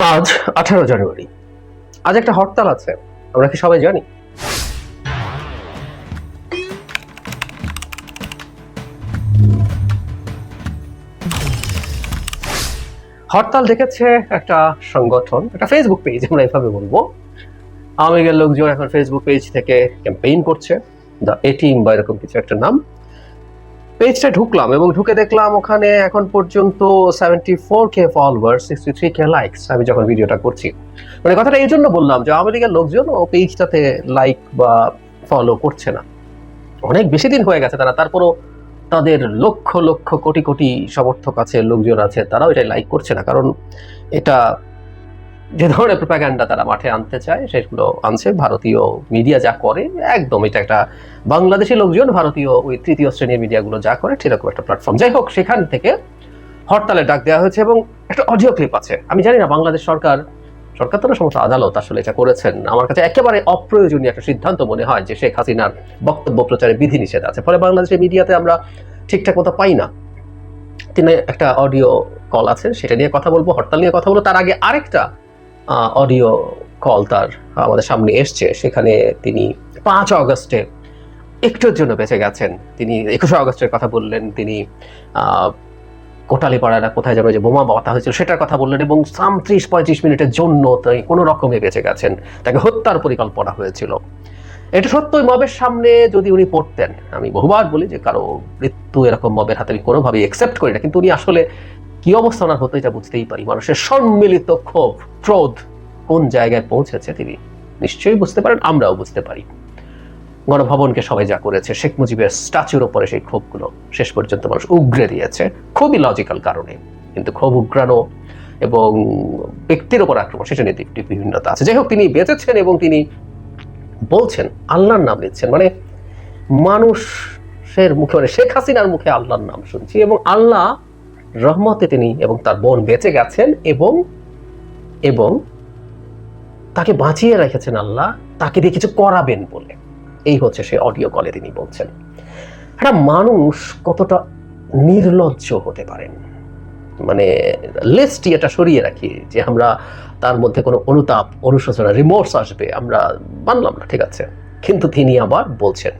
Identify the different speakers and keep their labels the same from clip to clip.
Speaker 1: আজ আঠারো জানুয়ারি। আজ একটা হরতাল আছে, আমরা কি সবাই জানি? হরতাল ডেকেছে একটা সংগঠন, একটা ফেসবুক পেজ আমরা এভাবে বলব। আওয়ামী লীগের লোকজন এখন ফেসবুক পেজ থেকে ক্যাম্পেইন করছে। দ্য এটিম বা এরকম কিছু একটা নাম। পেজটা ঢুকলাম এবং ঢুকে দেখলাম ওখানে এখন পর্যন্ত seventy four K follower sixty three K likes আমি যখন ভিডিওটা করছি। মানে কথাটা এই জন্য বললাম যে লীগের লোকজন ও পেজটাতে লাইক বা ফলো করছে না। অনেক বেশি দিন হয়ে গেছে তারা, তারপরও তাদের লক্ষ লক্ষ কোটি কোটি সমর্থক আছে, লোকজন আছে, তারাও এটা লাইক করছে না। কারণ এটা যে ধরনের প্রোপাগ্যান্ডা তারা মাঠে আনতে চায়, সেগুলো আনছে। ভারতীয় মিডিয়া যা করে, একদম এটা একটা বাংলাদেশি লোকজন, ভারতীয় ওই তৃতীয় শ্রেণির মিডিয়াগুলো যা করে, সেরকম একটা প্ল্যাটফর্ম যাই হোক, সেখান থেকে হরতালে ডাক দেওয়া হয়েছে এবং একটা অডিও ক্লিপ আছে। আমি জানি না, বাংলাদেশ সরকার সরকার তো সমস্ত আদালত আসলে এটা করেছেন। আমার কাছে একেবারে অপ্রয়োজনীয় একটা সিদ্ধান্ত মনে হয় যে শেখ হাসিনার বক্তব্য, প্রচারে বিধিনিষেধ আছে। ফলে বাংলাদেশের মিডিয়াতে আমরা ঠিকঠাক মতো পাই না। তিনি একটা অডিও কল আছে, সেটা নিয়ে কথা বলব, হরতাল নিয়ে কথা বলব। তার আগে আরেকটা অডিও কল তার আমাদের সামনে এসছে। সেখানে তিনি পাঁচ অগস্টে একটুর জন্য বেঁচে গেছেন। তিনি একুশে অগস্টের কথা বললেন তিনি আহ, কোটালীপাড়ারা কোথায় যেন যে বোমা বাতা হয়েছিল সেটার কথা বললেন এবং সাম ত্রিশ পঁয়ত্রিশ মিনিটের জন্য তিনি কোনো রকমে বেঁচে গেছেন। তাকে হত্যার পরিকল্পনা হয়েছিল। এটা সত্যই মবের সামনে যদি উনি পড়তেন আমি বহুবার বলি যে কারও মৃত্যু এরকম মবের হাতে আমি কোনোভাবেই একসেপ্ট করি না কিন্তু উনি আসলে কি অবস্থা ওনার হতো এটা বুঝতেই পারি। মানুষের সম্মিলিত ক্ষোভ, ক্রোধ কোন জায়গায় পৌঁছেছে তিনি? নিশ্চয়ই বুঝতে পারেন, আমরাও বুঝতে পারি। গণভবনকে সবাই যা করেছে, শেখ মুজিবের স্ট্যাচুর ওপরে সেই ক্ষোভগুলো শেষ পর্যন্ত মানুষ উগরে দিয়েছে, খুবই লজিক্যাল কারণে। কিন্তু ক্ষোভ উগ্রানো এবং ব্যক্তির ওপর আক্রমণ, সেটা নিয়ে একটি বিভিন্নতা আছে। যাই হোক, তিনি বেঁচেছেন এবং তিনি বলছেন, আল্লাহর নাম নিচ্ছেন। মানে মানুষের মুখে মানে শেখ হাসিনার মুখে আল্লাহর নাম শুনছি এবং আল্লাহ রহমতে তিনি এবং তার বোন বেঁচে গেছেন এবং এবং তাকে বাঁচিয়ে রেখেছেন আল্লাহ, তাকে দিয়ে কিছু করাবেন বলে। এই হচ্ছে সে অডিও কলে তিনি বলছেন। একটা মানুষ কতটা নির্লজ্জ হতে পারেন মানে লেসটি এটা সরিয়ে রাখি যে আমরা তার মধ্যে কোনো অনুতাপ, অনুশোচনা রিমোর্স আসবে আমরা মানলাম না, ঠিক আছে। কিন্তু তিনি আবার বলছেন।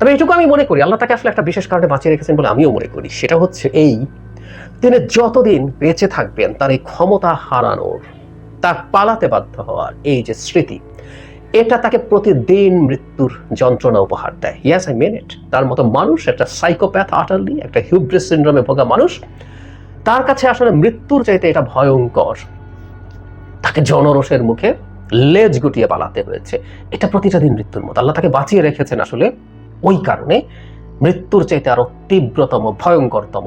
Speaker 1: তবে এইটুকু আমি মনে করি, আল্লাহ তাকে আসলে একটা বিশেষ কারণে বাঁচিয়ে রেখেছেন বলে আমিও মনে করি। সেটা হচ্ছে এই তিনি যতদিন বেঁচে থাকবেন, তার এই ক্ষমতা হারানোর, তার পালাতে বাধ্য হওয়ার এই যে স্মৃতি, এটা তাকে প্রতিদিন মৃত্যুর যন্ত্রণা উপহার দেয়। ইয়াস আই মেন ইট তার মতো মানুষ, একটা সাইকোপ্যাথ আটারলি একটা হিউব্রিস সিন্ড্রোমে ভোগা মানুষ, তার কাছে আসলে মৃত্যুর চাইতে এটা ভয়ঙ্কর। তাকে জনরসের মুখে লেজ গুটিয়ে পালাতে হয়েছে। এটা প্রতিটা দিন মৃত্যুর মতো। আল্লাহ তাকে বাঁচিয়ে রেখেছেন আসলে ওই কারণে। মৃত্যুর চাইতে আরও তীব্রতম, ভয়ঙ্করতম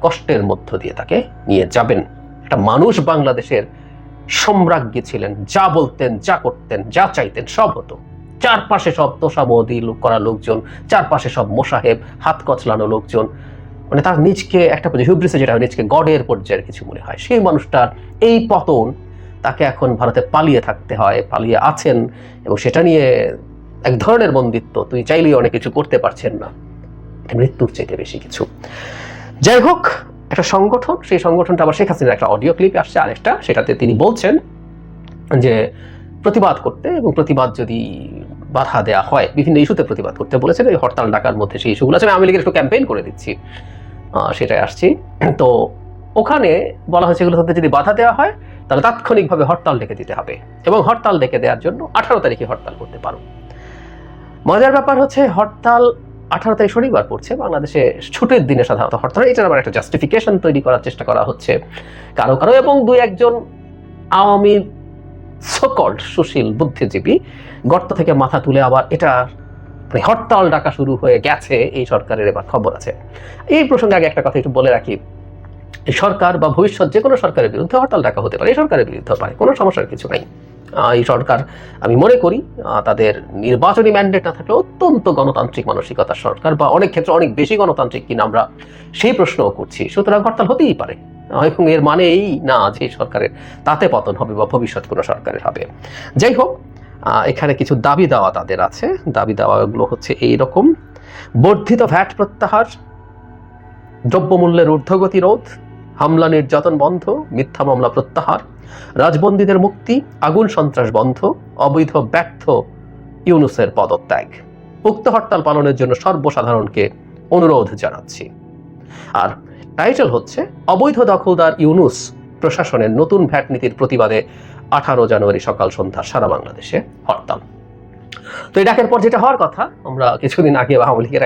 Speaker 1: কষ্টের মধ্য দিয়ে তাকে নিয়ে যাবেন। একটা মানুষ বাংলাদেশের সম্রাজ্ঞী ছিলেন, যা বলতেন, যা করতেন, যা চাইতেন, সব হতো। চারপাশে সব তোষামদি করা লোকজন, চারপাশে সব মোসাহেব, হাত কচলানো লোকজন। মানে তার নিজকে একটা হিউব্রিসে যেটা হয়, নিজকে গডের পর্যায়ের কিছু মনে হয়। সেই মানুষটার এই পতন তাকে এখন ভারতে পালিয়ে থাকতে হয়, পালিয়ে আছেন এবং সেটা নিয়ে এক ধরনের বন্দিত্ব, তুই চাইলেই অনেক কিছু করতে পারছেন না। মৃত্যুর চাইতে বেশি কিছু। যাই হোক, একটা সংগঠন, সেই সংগঠনটা আবার শেখ হাসিনার একটা অডিও ক্লিপ আসছে আরেকটা, সেটাতে তিনি বলছেন যে প্রতিবাদ করতে এবং প্রতিবাদ যদি বাধা দেওয়া হয়, বিভিন্ন ইস্যুতে প্রতিবাদ করতে বলেছেন, এই হরতাল ডাকার মধ্যে সেই ইস্যুগুলো আছে। আমি লীগের একটু ক্যাম্পেইন করে দিচ্ছি। সেটাই আসছি। তো ওখানে বলা হয়েছে এগুলোতে যদি বাধা দেওয়া হয়, তাহলে তাৎক্ষণিকভাবে হরতাল ডেকে দিতে হবে এবং হরতাল ডেকে দেওয়ার জন্য আঠারো তারিখে হরতাল করতে পারো। মজার ব্যাপার হচ্ছে হরতাল আঠারো তারিখ শনিবার পড়ছে, বাংলাদেশে ছুটির দিনে সাধারণত হরতাল এটার আবার একটা জাস্টিফিকেশন তৈরি করার চেষ্টা করা হচ্ছে কারও কারও এবং দুই একজন আওয়ামী সকল্ড সুশীল বুদ্ধিজীবী গর্ত থেকে মাথা তুলে আবার এটা মানে হরতাল ডাকা শুরু হয়ে গেছে, এই সরকারের এবার খবর আছে। এই প্রসঙ্গে আগে একটা কথা একটু বলে রাখি। সরকার বা ভবিষ্যৎ যে কোনো সরকারের বিরুদ্ধে হরতাল ডাকা হতে পারে, এই সরকারের বিরুদ্ধে পারে, কোনো সমস্যার কিছু নাই। এই সরকার, আমি মনে করি তাদের নির্বাচনী ম্যান্ডেট না থাকলে অত্যন্ত গণতান্ত্রিক মানসিকতার সরকার বা অনেক ক্ষেত্রে অনেক বেশি গণতান্ত্রিক কিনা আমরা সেই প্রশ্নও করছি। সুতরাং হরতাল হতেই পারে। এবং এর মানে এই না যে সরকারের তাতে পতন হবে বা ভবিষ্যৎ কোনো সরকারের হবে। যাই হোক এখানে কিছু দাবি দেওয়া তাদের আছে। দাবি দেওয়াগুলো হচ্ছে এই রকম বর্ধিত ভ্যাট প্রত্যাহার, দ্রব্যমূল্যের ঊর্ধ্বগতি রোধ, হামলা নির্যাতন বন্ধ, মিথ্যা মামলা প্রত্যাহার রাজবন্দীদের মুক্তি, আগুন, সন্ত্রাস বন্ধ, অবৈধ, ব্যর্থ ইউনুসের পদত্যাগ। উক্ত হরতাল পালনের জন্য সর্বসাধারণকে অনুরোধ জানাচ্ছি। আর টাইটেল হচ্ছে, অবৈধ দখলদার ইউনুস প্রশাসনের নতুন ভ্যাট নীতির প্রতিবাদে আঠারো জানুয়ারি সকাল সন্ধ্যা সারা বাংলাদেশে হরতাল। তো এই ডাকের পর যেটা হওয়ার কথা, আমরা কিছুদিন আগে আওয়ামী লীগের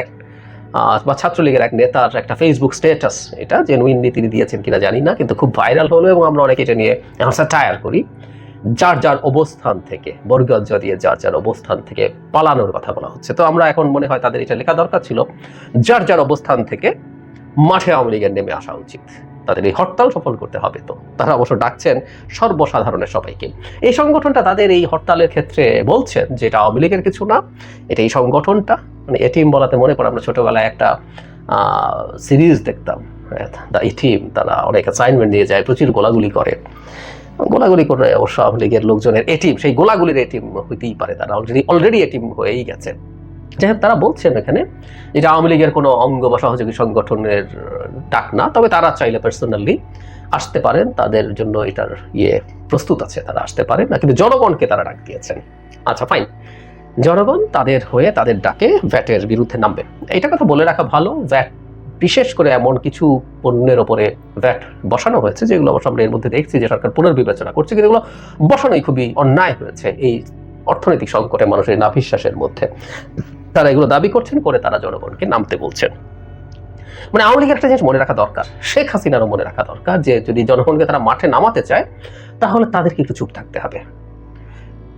Speaker 1: বা ছাত্রলীগের এক নেতার একটা ফেসবুক স্ট্যাটাস এটা জেনুইনলি তিনি দিয়েছেন কিনা জানি না, কিন্তু খুব ভাইরাল হলো এবং আমরা অনেকে এটা নিয়ে আনসার টায়ার করি। যার যার অবস্থান থেকে বর্গজ দিয়ে যার যার অবস্থান থেকে পালানোর কথা বলা হচ্ছে। তো আমরা এখন মনে হয় তাদের এটা লেখা দরকার ছিল। যার যার অবস্থান থেকে মাঠে আওয়ামী লীগের নেমে আসা উচিত। তাদের এই হরতাল সফল করতে হবে তো। তারা অবশ্য ডাকছেন সর্বসাধারণের সবাইকে। এই সংগঠনটা তাদের এই হরতালের ক্ষেত্রে বলছেন যে এটা আওয়ামী লীগের কিছু না, এটা এই সংগঠনটা। মানে এটিএম বলাতে মনে পড়ে, আমরা ছোটবেলায় একটা সিরিজ দেখতাম। দ্য এটিএম তারা অনেক অ্যাসাইনমেন্ট নিয়ে যায়, প্রচুর গোলাগুলি করে। গোলাগুলি করে অবশ্য আওয়ামী লীগের লোকজনের এটিম সেই গোলাগুলির এটিম হইতেই পারে। তারা অলরেডি অলরেডি এটিম হয়েই গেছে। যাই তারা বলছেন এখানে এটা আওয়ামী লীগের কোনো অঙ্গ বা সহযোগী সংগঠনের ডাক না, তবে তারা চাইলে পার্সোনালি আসতে পারেন, তাদের জন্য এটার ইয়ে প্রস্তুত আছে, তারা আসতে পারেন না, কিন্তু জনগণকে তারা ডাক দিয়েছেন। আচ্ছা ফাইন জনগণ তাদের হয়ে তাদের ডাকে ভ্যাটের বিরুদ্ধে নামবে। এটা কথা বলে রাখা ভালো। ভ্যাট, বিশেষ করে এমন কিছু পণ্যের ওপরে ভ্যাট বসানো হয়েছে, যেগুলো অবশ্য আমরা এর মধ্যে দেখছি যে সরকার পুনর্বিবেচনা করছে, কিন্তু এগুলো বসানোই খুবই অন্যায় হয়েছে এই অর্থনৈতিক সংকটে মানুষের নাভিশ্বাসের মধ্যে। তারা এগুলো দাবি করছেন করে তারা জনগণকে নামতে বলছেন। মানে আওয়ামী লীগের একটা জিনিস মনে রাখা দরকার, শেখ হাসিনারও মনে রাখা দরকার যে যদি জনগণকে তারা মাঠে নামাতে চায়, তাহলে তাদেরকে একটু চুপ থাকতে হবে।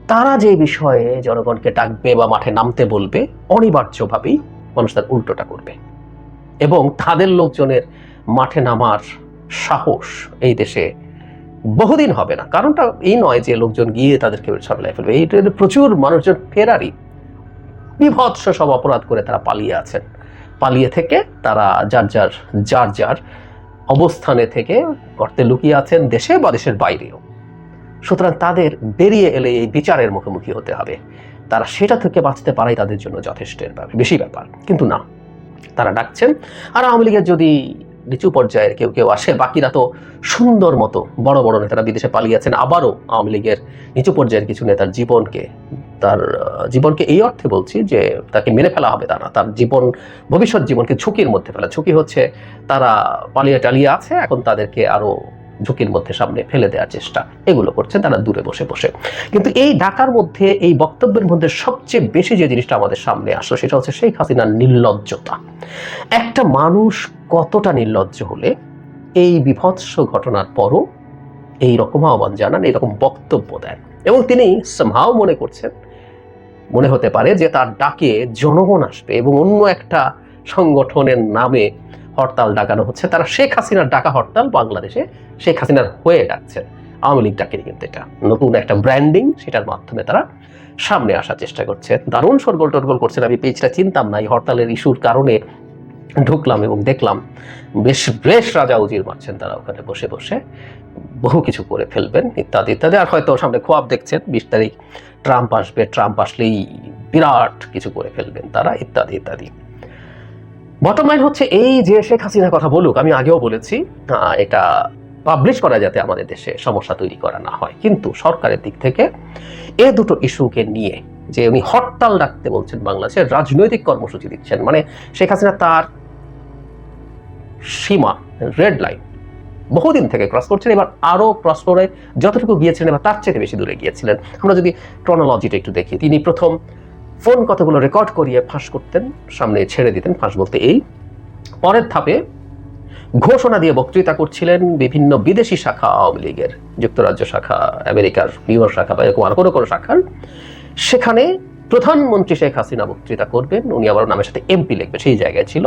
Speaker 1: তারা যে বিষয়ে জনগণকে ডাকবে বা মাঠে নামতে বলবে, অনিবার্যভাবেই মানুষ তার উল্টোটা করবে। এবং তাদের লোকজনের মাঠে নামার সাহস এই দেশে বহুদিন হবে না। কারণটা এই নয় যে লোকজন গিয়ে তাদেরকে সামলাই ফেলবে। এইটা প্রচুর মানুষজন ফেরারি বিভৎস সব অপরাধ করে তারা পালিয়ে আছেন। পালিয়ে থেকে তারা যার যার যার যার অবস্থানে থেকে গর্তে লুকিয়ে আছেন দেশে বা দেশের বাইরেও। সুতরাং তাদের বেরিয়ে এলে এই বিচারের মুখোমুখি হতে হবে। তারা সেটা থেকে বাঁচতে পারাই তাদের জন্য ব্যাপার, বেশি ব্যাপার। কিন্তু না, তারা ডাকছেন। আর আওয়ামী লীগের যদি নিচু পর্যায়ের কেউ কেউ আসে, বাকিরা তো সুন্দর মতো বড় বড় নেতারা বিদেশে পালিয়ে আছেন, আবারও আওয়ামী লীগের নিচু পর্যায়ের কিছু নেতার জীবনকে তার জীবনকে এই অর্থে বলছি যে তাকে মেরে ফেলা হবে তা না তার জীবন, ভবিষ্যৎ জীবনকে ঝুঁকির মধ্যে ফেলা। ঝুঁকি হচ্ছে তারা পালিয়ে টালিয়ে আছে, এখন তাদেরকে আরও ঝুঁকির মধ্যে সামনে ফেলে দেওয়ার চেষ্টা। এগুলো করছেন তারা দূরে বসে বসে। কিন্তু এই ডাকার মধ্যে এই বক্তব্যের মধ্যে সবচেয়ে বেশি যে জিনিসটা আমাদের সামনে আসলো, সেটা হচ্ছে শেখ হাসিনার নির্লজ্জতা। একটা মানুষ কতটা নির্লজ্জ হলে এই বিভৎস ঘটনার পরও এই রকম আহ্বান জানান এইরকম বক্তব্য দেন। এবং তিনি সম্ভাও মনে করছেন মনে হতে পারে যে তার ডাকে জনগণ আসবে এবং অন্য একটা সংগঠনের নামে হরতাল ডাকানো হচ্ছে। তারা শেখ হাসিনার ডাকা হরতাল বাংলাদেশে শেখ হাসিনার হয়ে ডাকছেন আওয়ামী লীগ ডাকেনি কিন্তু এটা। নতুন একটা ব্র্যান্ডিং সেটার মাধ্যমে তারা সামনে আসার চেষ্টা করছে। দারুণ সরগোল টরগোল করছেন আমি পেজটা চিনতাম না এই হরতালের ইস্যুর কারণে। ঢুকলাম এবং দেখলাম বেশ বেশ রাজা উজির মারছেন তারা ওখানে বসে বসে। বহু কিছু করে ফেলবেন, ইত্যাদি ইত্যাদি। আর হয়তো সামনে খোয়াব দেখছেন, বিশ তারিখ ট্রাম্প আসবে, ট্রাম্প আসলেই বিরাট কিছু করে ফেলবেন তারা, ইত্যাদি ইত্যাদি। বটম লাইন হচ্ছে এই যে শেখ হাসিনার কথা বলুক, আমি আগেও বলেছি এটা পাবলিশ করা যাতে আমাদের দেশে সমস্যা তৈরি করা না হয়। কিন্তু সরকারের দিক থেকে এ দুটো ইস্যুকে নিয়ে যে উনি হরতাল ডাকতে বলছেন বাংলাদেশের রাজনৈতিক কর্মসূচি দিচ্ছেন মানে শেখ হাসিনা তার সীমা রেড লাইন বহুদিন থেকে ক্রস করছেন এবার আরও ক্রস করে যতটুকু গিয়েছিলেন এবার তার চেয়ে বেশি দূরে গিয়েছিলেন। আমরা যদি ক্রনোলজিটা একটু দেখি, তিনি প্রথম ফোন কথাগুলো রেকর্ড করিয়ে ফাঁস করতেন, সামনে ছেড়ে দিতেন ফাঁস বলতে এই। পরের ধাপে ঘোষণা দিয়ে বক্তৃতা করছিলেন বিভিন্ন বিদেশি শাখা আওয়ামী লীগের, যুক্তরাজ্য শাখা, আমেরিকার নিউ ইয়র্ক শাখা বা এরকম আর কোনো কোনো শাখার। সেখানে প্রধানমন্ত্রী শেখ হাসিনা বক্তৃতা করবেন, উনি আবার নামের সাথে এমপি লিখবে সেই জায়গায় ছিল।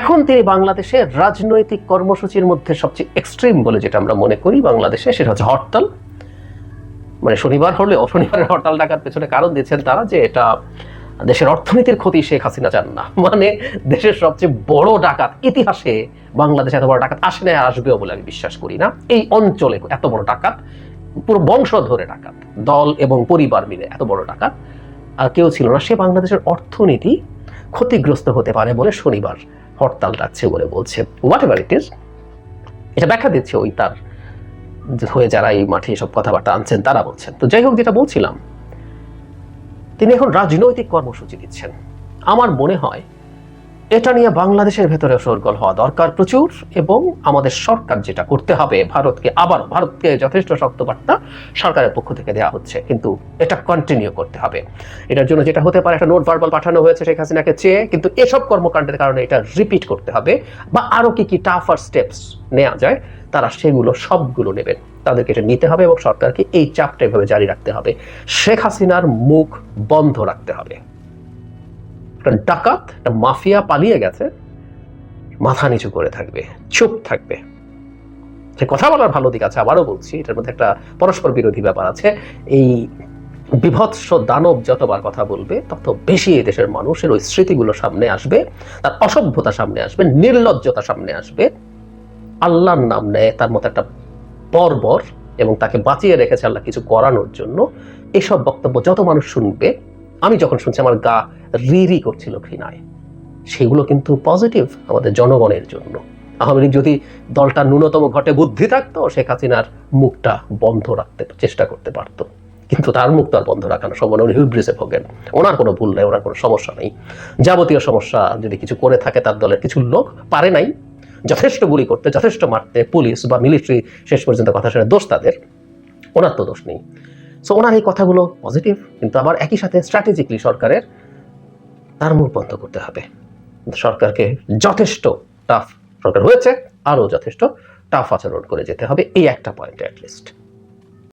Speaker 1: এখন তিনি বাংলাদেশের রাজনৈতিক কর্মসূচির মধ্যে সবচেয়ে এক্সট্রিম বলে যেটা আমরা মনে করি বাংলাদেশে, সেটা হচ্ছে হরতাল। মানে শনিবার হলেও শনিবারের হরতাল ডাকার পেছনে কারণ দিচ্ছেন তারা যে এটা দেশের অর্থনীতির ক্ষতি শেখ হাসিনা চান না। মানে দেশের সবচেয়ে বড় ডাকাত, ইতিহাসে বাংলাদেশে এত বড় ডাকাত আসে না আসবেও বলে আমি বিশ্বাস করি না। এই অঞ্চলে এত বড় ডাকাত, পুরো বংশ ধরে ডাকাত, দল এবং পরিবার মিলে এত বড় ডাকাত, আর কেউ ছিল না। সে বাংলাদেশের অর্থনীতি ক্ষতিগ্রস্ত হতে পারে বলে শনিবার হরতাল ডাকছে বলে বলছে। হোয়াট এভার ইট ইজ এটা ব্যাখ্যা দিচ্ছে ওই তার হয়ে যারা এই মাঠে এসব কথাবার্তা আনছেন, তারা বলছেন। তো যাই হোক, যেটা বলছিলাম, তিনি এখন রাজনৈতিক কর্মসূচি দিচ্ছেন। আমার মনে হয় এটা নিয়ে বাংলাদেশের ভেতরে সরগোল হওয়া দরকার প্রচুর এবং আমাদের সরকার যেটা করতে হবে, ভারতকে আবার ভারতকে যথেষ্ট শক্ত বার্তা সরকারের পক্ষ থেকে দেওয়া হচ্ছে। কিন্তু এটা কন্টিনিউ করতে হবে। এটার জন্য যেটা হতে পারে, একটা নোট ভার্বাল পাঠানো হয়েছে শেখ হাসিনাকে চেয়ে, কিন্তু এসব কর্মকাণ্ডের কারণে এটা রিপিট করতে হবে বা আরও কি কি টাফার স্টেপস নেওয়া যায়, তারা সেগুলো সবগুলো নেবেন। তাদেরকে এটা নিতে হবে এবং সরকারকে এই চাপটা এভাবে জারি রাখতে হবে। শেখ হাসিনার মুখ বন্ধ রাখতে হবে। একটা ডাকাত, একটা মাফিয়া পালিয়ে গেছে, মাথা নিচু করে থাকবে, চুপ থাকবে। সে কথা বলার ভালো দিক আছে, আবারও বলছি, এটার মধ্যে একটা পরস্পর বিরোধী ব্যাপার আছে। এই বিভৎস দানব যতবার কথা বলবে, তত বেশি এই দেশের মানুষের ওই স্মৃতিগুলো সামনে আসবে, তার অসভ্যতা সামনে আসবে, নির্লজ্জতা সামনে আসবে। আল্লাহর নাম নেয়, তার মতো একটা বর্বর এবং তাকে বাঁচিয়ে রেখেছে আল্লাহ কিছু করানোর জন্য। এসব বক্তব্য যত মানুষ শুনবে আমি যখন শুনছি আমার গা রি রি করছিল ঘৃণায়, সেগুলো কিন্তু পজিটিভ আমাদের জনগণের জন্য। আওয়ামী লীগ যদি দলটা ন্যূনতম ঘটে বুদ্ধি থাকতো, শেখ হাসিনার মুখটা বন্ধ রাখতে চেষ্টা করতে পারতো। কিন্তু তার মুখ তো আর বন্ধ রাখানো সম্ভব উনি হিউব্রিসে ভোগেন। ওনার কোনো ভুল নেই, ওনার কোনো সমস্যা নেই। যাবতীয় সমস্যা যদি কিছু করে থাকে তার দলের কিছু লোক পারে নাই, যথেষ্ট গুলি করতে, যথেষ্ট মারতে, পুলিশ বা মিলিটারি শেষ পর্যন্ত কথা শুনে দোষ তাদের, ওনার তো দোষ নেই। সো ওনার এই কথাগুলো পজিটিভ কিন্তু আবার একই সাথে স্ট্র্যাটেজিকলি সরকারের তার মুখ বন্ধ করতে হবে। সরকারকে যথেষ্ট টাফ সরকার হয়েছে, আরও যথেষ্ট টাফ আচরণ করে যেতে হবে, এই একটা পয়েন্ট অ্যাটলিস্ট